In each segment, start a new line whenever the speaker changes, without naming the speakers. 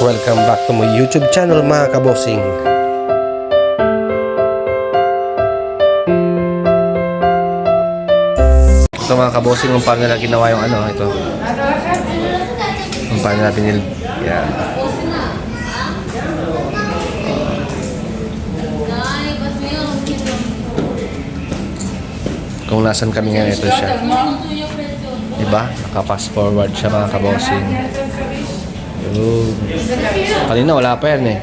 Welcome back to my YouTube channel mga kabosing. Ito mga kabosing kung paano nila ginawa yung ano, ito. Kung paano nila pinil... Yan. Kung nasan kami ngayon, ito siya. Diba? Naka-fast forward siya mga kabosing. Yun. Kanina wala pa yan eh.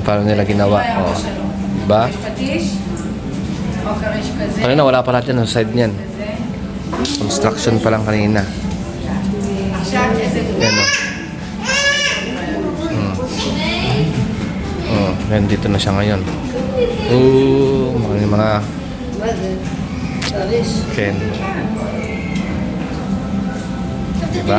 Paano nila ginawa? Oh. Diba? Kanina wala pa natin sa side niyan. Construction pa lang kanina. Yan o. Hmm. Oh, yan dito na siya ngayon. Oo, mga mga Ken. Diba?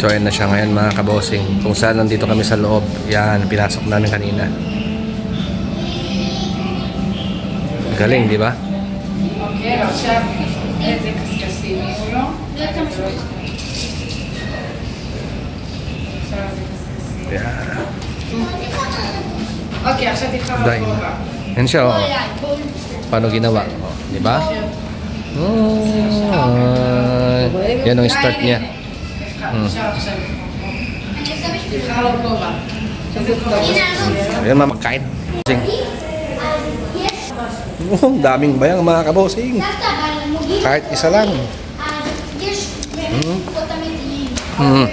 So ayun na siya ngayon mga kabosing Kung saan nandito kami sa loob Yan, pinasok namin kanina Galing, di ba?
אוקיי, ועכשיו איזה קשקשים יהיו לו? עכשיו איזה קשקשים.
Yan.
אוקיי, עכשיו תבחר
די.
בכובע.
Yan siya, oh. Paano ginawa? Oh, di ba? Oh, yan ang start niya.
תבחר,
Mm.
אפשר עכשיו תבחר לו כובע. איזה כובע?
Ayan, mga magkain. Sing. Oh, daming bayang mga kabosing. Kahit isa lang. Hmm.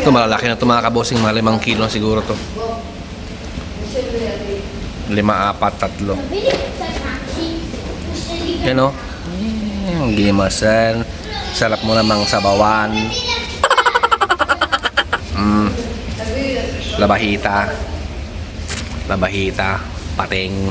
Ito malalaki na ito mga kabosing. Mga limang kilo siguro to. Lima, apat, tatlo. Yan o. Ang gimasan. Sarap mo namang sabawan. Mm. Labahita. Labahita. Pating.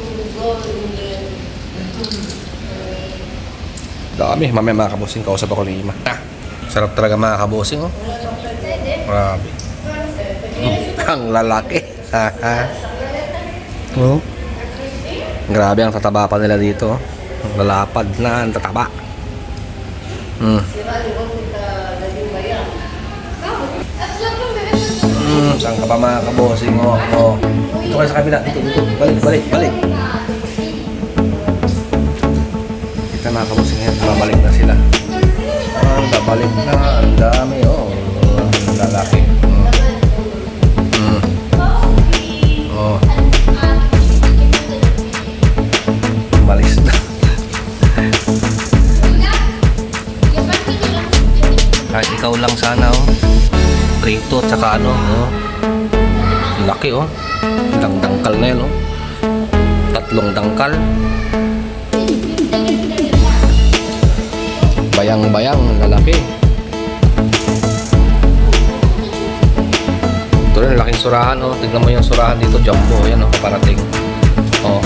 siguro yun yun.
Dami, mamaya mga kabusing, kausap ako ni Ima. Ah, sarap talaga mga kabusing, oh. Grabe. Mm, ang lalaki. oh. Grabe ang tataba pa nila dito. Oh. Ang lalapad na, ang tataba. Mm. Mm, saan ka pa mga kabosing? Oh, oh. Dito ka sa kabila. Dito, dito. Balik, balik, balik. Kita mga kabosing yan. Babalik na sila. Ang babalik na. Ang dami oh. Ang lalaki. Mm. Mm. Oh. Malis na. Kahit ikaw lang sana oh. Prito tsaka ano oh. Laki oh. Ilang dangkal na yan oh. Tatlong dangkal. Bayang-bayang, lalaki. Ito rin, laking surahan oh. Tignan mo yung surahan dito, jumbo. Yan oh, parating. Oh.